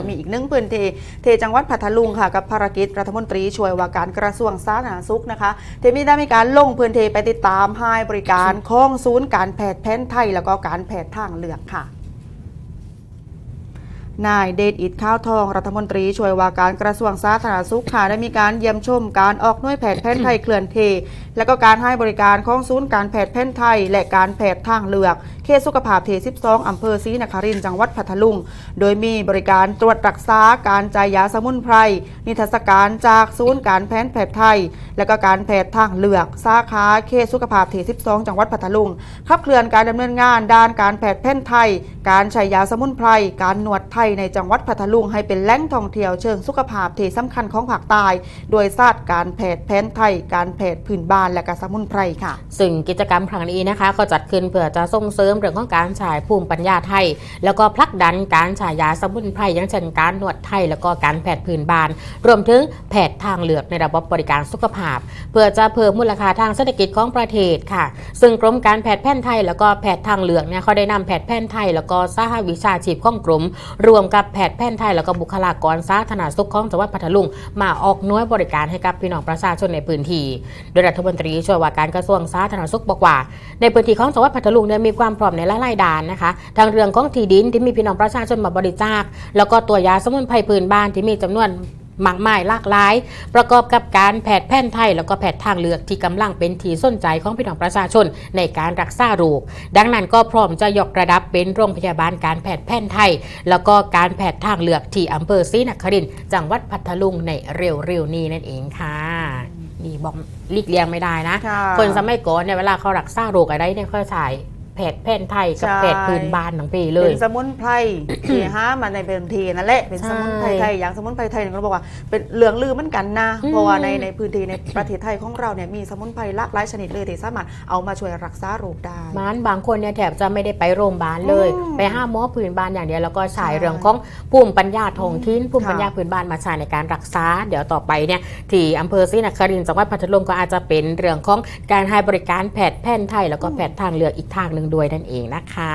ยังมีอีกหนึ่งพื้นที่เทจังหวัดพัทลุงค่ะกับภารกิจรัฐมนตรีช่วยว่าการกระทรวงสาธารณสุขนะคะเทมีได้มีการลงพื้นที่ไปติดตามให้บริการของศูนย์การแพทย์แผนไทยแล้วก็การแพทย์ทางเลือกค่ะ นายเดชอิดข้าวทองรัฐมนตรีช่วยว่าการกระทรวงสาธารณสุขค่ะได้มีการเยี่ยมชมการออกหน่วยแพทย์แผนไทยเคลื่อนเท และก็การให้บริการของศูนย์การแพทย์แผนไทย และการแพทย์ทางเลือกเขตสุขภาพเท12อำเภอศรีนครินทร์จังหวัดพัทลุง โดยมีบริการตรวจรักษาการจ่ายยาสมุนไพรนิทรรศการจากศูนย์การแพทย์แผนไทย และก็การแพทย์ทางเลือกสาขาเขตสุขภาพเท12จังหวัดพัทลุงขับเคลื่อนการดำเนินงานด้านการแพทย์แผนไทย การใช้ยาสมุนไพรการนวดไทยในจังหวัดพัทลุงให้เป็นแหล่งท่องเที่ยวเชิงสุขภาพที่สำคัญของภาคใต้โดยศาสตร์การแพทย์แผนไทย การแพทย์พื้นบ้านและการสมุนไพรค่ะ ซึ่งกิจกรรมครั้งนี้นะคะ ก็จัดขึ้นเพื่อจะส่งเสริมเรื่องของการฉายภูมิปัญญาไทย แล้วก็ผลักดันการฉายยาสมุนไพรอย่างเช่นการนวดไทย แล้วก็การแพทย์พื้นบ้าน รวมถึงแพทย์ทางเลือกในระบบบริการสุขภาพ เพื่อจะเพิ่มมูลค่าทางเศรษฐกิจของประเทศค่ะ ซึ่งกรมการแพทย์แผนไทย แล้วก็แพทย์ทางเลือกเนี่ยเขาได้นำแพทย์แผนไทย แล้วก็สหวิชาชีพของกรมรวมกับแพทย์แผนไทยแล้วก็บุคลากรสาธารณสุขของจังหวัดพัทลุงมาออกน้วยบริการให้กับพี่น้องประชาชนในพื้นที่ โดยรัฐมนตรีช่วยว่าการกระทรวงสาธารณสุขบอกว่า ในพื้นที่ของจังหวัดพัทลุงเนี่ยมีความพร้อมในหลายๆด้านนะคะทางเรื่องของที่ดินที่มีพี่น้องประชาชนมาบริจาค แล้วก็ตัวยาสมุนไพรพื้นบ้านที่มีจำนวน มากมายหลากหลาย ประกอบกับการแพทย์แผนไทย แล้วก็แพทย์ทางเลือกที่กำลังเป็นที่สนใจของพี่น้องประชาชนในการรักษาโรคดังนั้นก็พร้อมจะยกระดับเป็นโรงพยาบาลการแพทย์แผนไทย แล้วก็การแพทย์ทางเลือกที่อำเภอศรีนครินทร์จังหวัดพัทลุงในเร็วๆนี้นั่นเองค่ะนี่บอกหลีกเลี่ยงไม่ได้นะค่ะคนสมัยก่อนเนี่ยเวลาเขารักษาโรคอะไรเนี่ยเขาใช้ แพทย์แผนไทยกับใช่แพทย์พื้นบ้านทั้งปีเลย เป็นสมุนไพร ที่ห้ามาในพื้นที่นั่นแหละเป็นสมุนไพรไทยอย่างสมุนไพรไทยเนี่ยเราบอกว่าเป็นเหลืองลือเหมือนกันนะอืม เพราะว่าในในพื้นที่ในประเทศไทยของเราเนี่ยมีสมุนไพรหลากหลายชนิดเลยที่สามารถเอามาช่วยรักษาโรคได้มันบางคนเนี่ยแถบจะไม่ได้ไปโรงพยาบาลเลย อืมไปห้าหมอพื้นบ้านอย่างเดียวแล้วก็ใช้ใช่เรื่องของภูมิปัญญาท้องถิ่นภูมิปัญญาค่ะพื้นบ้านมาใช้ในการรักษา เดี๋ยวต่อไปเนี่ยที่อำเภอศรีนครินทร์จังหวัดพัทลุงก็อาจจะเป็นเรื่องของการให้บริการแพทย์แผนไทยแล้วก็แพทย์ทางเลือกอีกทางหนึ่งด้วยนั่นเองนะคะ